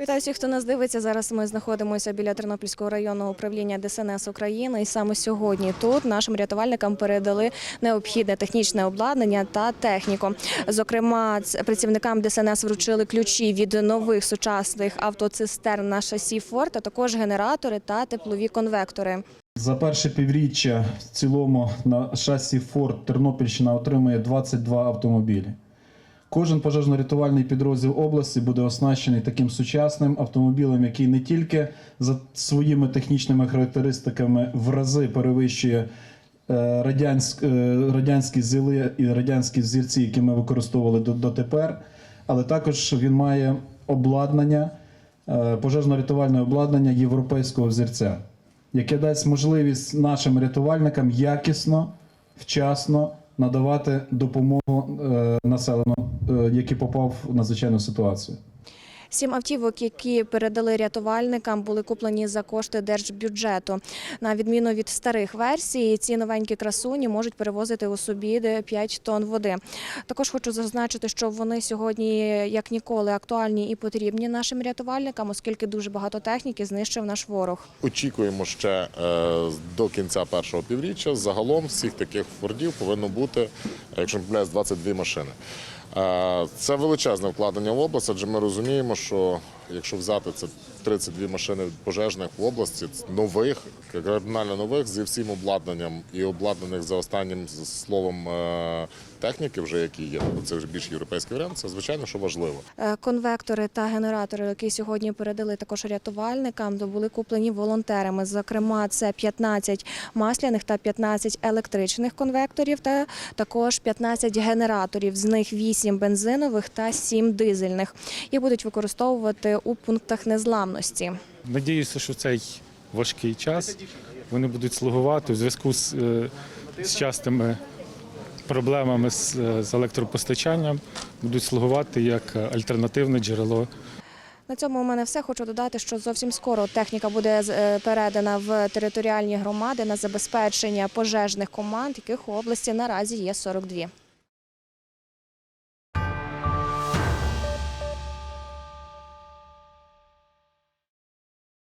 Вітаю всіх, хто нас дивиться. Зараз ми знаходимося біля Тернопільського районного управління ДСНС України. І саме сьогодні тут нашим рятувальникам передали необхідне технічне обладнання та техніку. Зокрема, працівникам ДСНС вручили ключі від нових сучасних автоцистерн на шасі Форд, а також генератори та теплові конвектори. За перше півріччя в цілому на шасі Ford Тернопільщина отримує 22 автомобілі. Кожен пожежно-рятувальний підрозділ області буде оснащений таким сучасним автомобілем, який не тільки за своїми технічними характеристиками в рази перевищує е, радянськ, е, радянські зіли і радянські взірці, які ми використовували дотепер, але також він має обладнання, е, пожежно-рятувальне обладнання європейського взірця яке дасть можливість нашим рятувальникам якісно, вчасно надавати допомогу е, населенню, е, який попав в надзвичайну ситуацію. Сім автівок, які передали рятувальникам, були куплені за кошти держбюджету. На відміну від старих версій, ці новенькі красуні можуть перевозити у собі де 5 тонн води. Також хочу зазначити, що вони сьогодні, як ніколи, актуальні і потрібні нашим рятувальникам, оскільки дуже багато техніки знищив наш ворог. Очікуємо ще е, до кінця першого півріччя. Загалом всіх таких фордів повинно бути, якщо не помиляюсь, 22 машини. Е, Це величезне вкладення в область, адже ми розуміємо, що якщо взяти це 32 машини пожежних в області, нових, кардинально нових, зі всім обладнанням і обладнаних за останнім словом е, техніки, вже які є, тобто це вже більш європейський варіант, це звичайно, що важливо. Е, Конвектори та генератори, які сьогодні передали також рятувальникам, були куплені волонтерами. Зокрема, це 15 масляних та 15 електричних конвекторів, та також 15 генераторів. З них 8 бензинових та 7 дизельних. Їх будуть використовувати у пунктах незламності. Надіюся, що цей важкий час вони будуть слугувати у зв'язку з, е, з частими проблемами з, е, з електропостачанням, будуть слугувати як альтернативне джерело На цьому у мене все. Хочу додати, що зовсім скоро техніка буде е, передана в територіальні громади на забезпечення пожежних команд, яких у області наразі є 42.